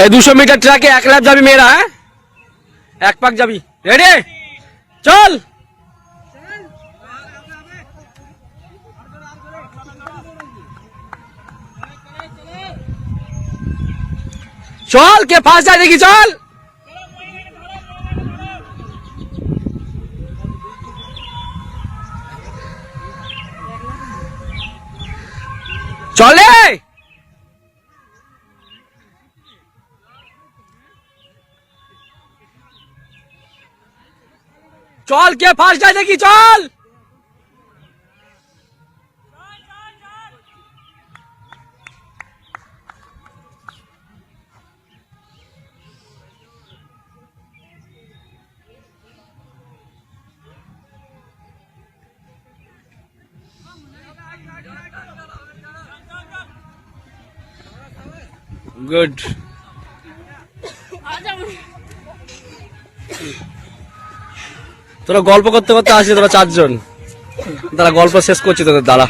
এই দুশো মিটার ট্র্যাকে এক ল্যাপ যাবি মেয়েরা হ্যাঁ এক পাক যাবি রেডি চল চল কে ফার্স্ট যায় দেখি চল চলে চল কে ফার্স্ট যায় দেখি চল গুড তোরা গল্প করতে করতে আসি তোরা চারজন। তারা গল্প শেষ করছি তোদের দ্বারা